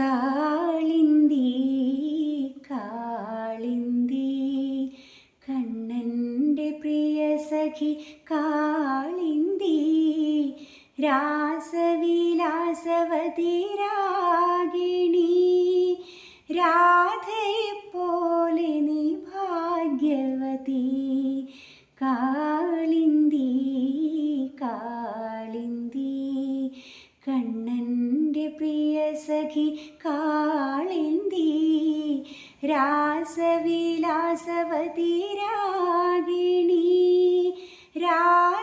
കാളിന്തി കാളിന്തി. കണ്ണന്റെ പ്രിയ സഖി കാളിന്തി. രാസവിലാസവതിരാഗിണി രാധയെപ്പോലെ നീ ഭാഗ്യവതി. കാളിന്തി കാളിന്തി. കണ്ണന്റെ പ്രിയ സഖി കാളിന്തി രാസവിലാസവതിരാഗിണി രാധയെപ്പോലെ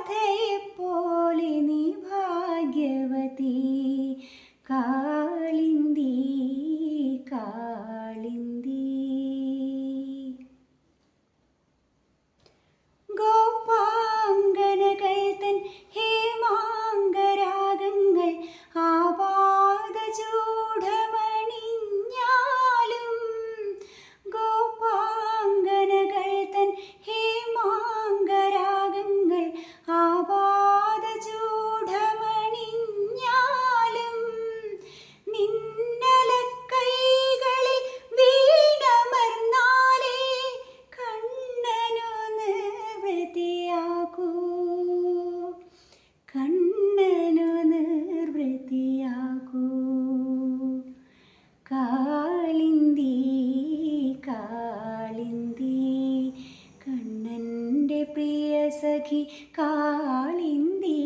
സഖി കാളിന്തി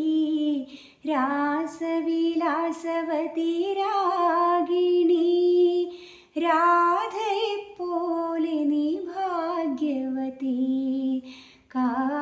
രാസവിലാസവതിരാഗിണി രാധയെപ്പോലെ നീ ഭാഗ്യവതി. കാളിന്തി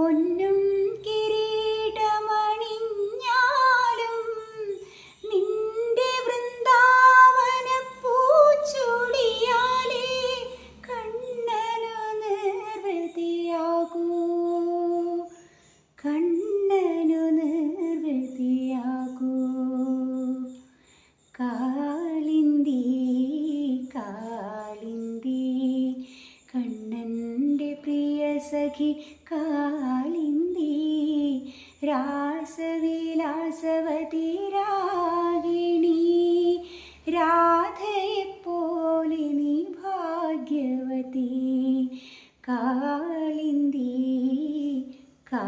പൊന്നും സഖി രാസവിലാസവതി രാഗിണി. രാധയെപ്പോലെ നീ ഭാഗ്യവതി കാളിന്തി കാ